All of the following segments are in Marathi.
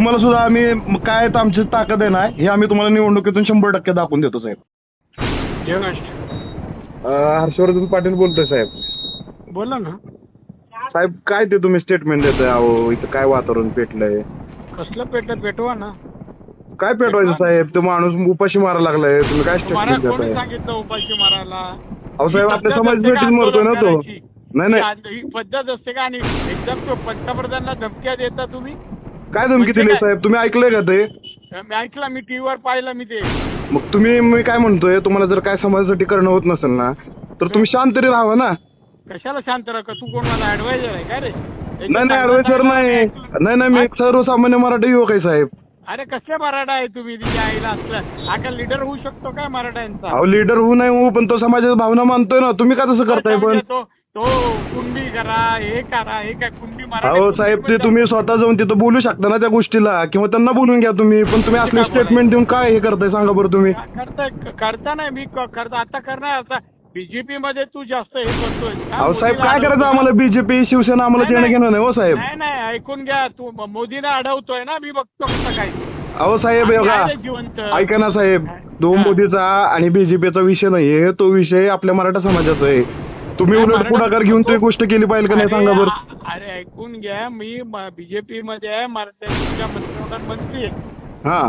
तुम्हाला सुद्धा आम्ही म- काय तर आमची ताकद आहे ना हे आम्ही तुम्हाला निवडणुकीतून शंभर टक्के दाखवून देतो साहेब. हर्षवर्धन पाटील बोलतोय साहेब. बोला ना. साहेब काय ते तुम्ही स्टेटमेंट देताय अहो इथं काय वातावरण पेटलंय? कसलं पेटत पेटवा ना. काय पेटवायचं साहेब? तो माणूस उपाशी मारायला लागलाय तुम्ही काय तुम्हाला स्टेटमेंट कोणी देताय? सांगितलं उपाशी मारायला? अहो साहेब ही आपल्या पद्धत समाज असते का भेटीत मरतोय ना तो? आंदोलन? नाही नाही. ही ही पद्धत असते का आणि एकदम तो पंतप्रधानांना धमक्या देता तुम्ही? काय धमकी म्हणजे दिली काय? साहेब? तुम्ही ऐकलंय का ते? मी ऐकलं मी टीव्हीवर पाहिलं मी ते. मग तुम्ही मी काय म्हणतोय तुम्हाला जर काय समाजासाठी करणं होत नसेल ना तर तुम्ही शांत तरी राहावं ना. कशाला शांत राहा? का तू कोण मला ऍडवायझर आहे? का रे? नाही नाही ऍडवायसर नाही. नाही नाही मी एक सर्वसामान्य मराठी युवक आहे साहेब. अरे कसले मराठा आहे तुम्ही? तिच्या आईला असलं हा का लिडर होऊ शकतो काय मराठ्यांचा? अहो लीडर होऊ नाही होऊ पण तो समाजाच्या भावना मानतोय ना. तुम्ही का तसं करताय पण? तो तो कुंडी करा हे करा हे काय कुंडी अहो कुंडी साहेब ते तुम्ही स्वतः जाऊन तिथं बोलू शकता ना त्या गोष्टीला किंवा त्यांना बोलून घ्या तुम्ही पण तुम्ही असले? स्टेटमेंट देऊन काय हे करताय सांगा बरं तुम्ही का- करताय करता नाही मी क- करता आता करणार आता बीजेपी मध्ये तू जास्त हे करतोय? अहो साहेब काय करायचं आम्हाला बीजेपी शिवसेना आम्हाला देणं नाही. घेणं नाही हो साहेब नाही नाही ऐकून घ्या तू म- मोदीला अडवतोय ना मी बघतो कसं काय अहो साहेब आम्ही बघा आहे जिवंत ऐका ना साहेब हा. मोदीचा आणि बीजेपीचा विषय नाहीये तो विषय आपल्या मराठा समाजाचा आहे तुम्ही उलट पुढाकार घेऊन ती गोष्ट केली पाहिजे का नाही सांगा बरं. अरे ऐकून घ्या मी बीजेपी मध्ये आहे मंत्री आहे. हा.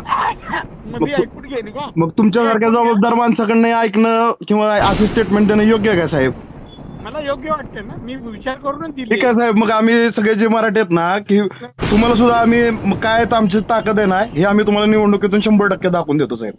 मग मी ऐकून घेईन का? मग तुमच्यासारख्या जबाबदार माणसाकडनं हे ऐकणं किंवा असं स्टेटमेंट देणं योग्य आहे का साहेब? मला योग्य वाटतं ना. मी विचार करूनच दिली. ठीक आहे साहेब. मग आम्ही सगळे जे मराठी आहेत ना की तुम्हाला सुद्धा आम्ही काय आमची ताकद आहे ना हे आम्ही तुम्हाला निवडणुकीतून शंभर टक्के दाखवून देतो साहेब.